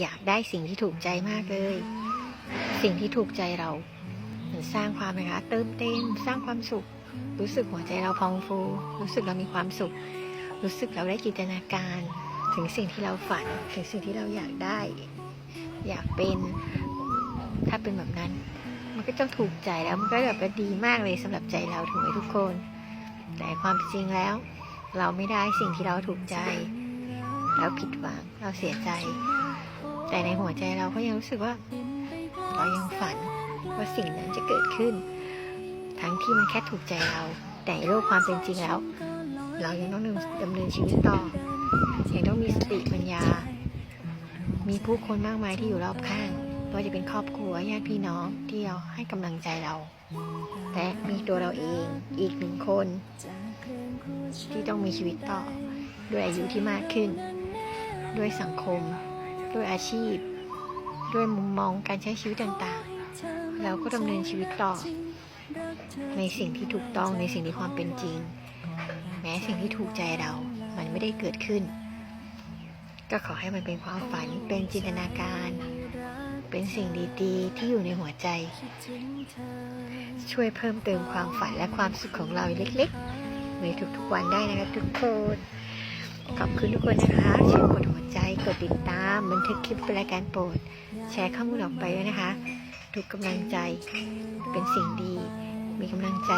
อยากได้สิ่งที่ถูกใจมากเลย สิ่งที่ถูกใจเรามันสร้างความนะคะเติมเต็มสร้างความสุข รู้สึกหัวใจเราพองฟู รู้สึกเรามีความสุข รู้สึกเราได้จินตนาการ ถึงสิ่งที่เราฝันถึงสิ่งที่เราอยากได้ อยากเป็นถ้าเป็นแบบนั้น มันก็ต้องถูกใจแล้วมันก็แบบว่าดีมากเลยสำหรับใจเราถูกไหมทุกคน แต่ความจริงแล้ว เราไม่ได้สิ่งที่เราถูกใจ เราผิดหวังเราเสียใจ แต่ในหัวใจเราก็ยังรู้สึกว่า เรายังฝันว่าสิ่งนั้นจะเกิดขึ้น ทั้งที่มันแค่ถูกใจเรา แต่โลกความเป็นจริงแล้ว เรายังต้องดำเนินชีวิตต่อยังต้องมีสติปัญญา มีผู้คนมากมายที่อยู่รอบข้างไม่ว่าจะเป็นครอบครัวญาติพี่น้องที่เราให้กำลังใจเรา และมีตัวเราเองอีกหนึ่งคน ที่ต้องมีชีวิตต่อ ด้วยอายุที่มากขึ้น ด้วยสังคม ด้วยอาชีพ ด้วยมุมมองการใช้ชีวิตต่างๆ เราก็ดำเนินชีวิตต่อ ในสิ่งที่ถูกต้องในสิ่งที่ความเป็นจริง แม้สิ่งที่ถูกใจเรา มันไม่ได้เกิดขึ้น ก็ขอให้มันเป็นความฝันเป็นจินตนาการ เป็นสิ่งดีๆ ที่อยู่ในหัวใจ ช่วยเพิ่มเติมความฝันและความสุขของเราเล็กๆในทุกๆวันได้นะคะทุกคน ขอบคุณทุกคนนะคะช่วยกดหัวใจ กดติดตามบันทึกคลิปรายการโปรด แชร์ข้อมูลออกไปด้วยนะคะทุกกำลังใจเป็นสิ่งดี มีกำลังใจ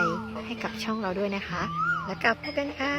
ให้กับช่องเราด้วยนะคะ แล้วกลับพบกันค่ะ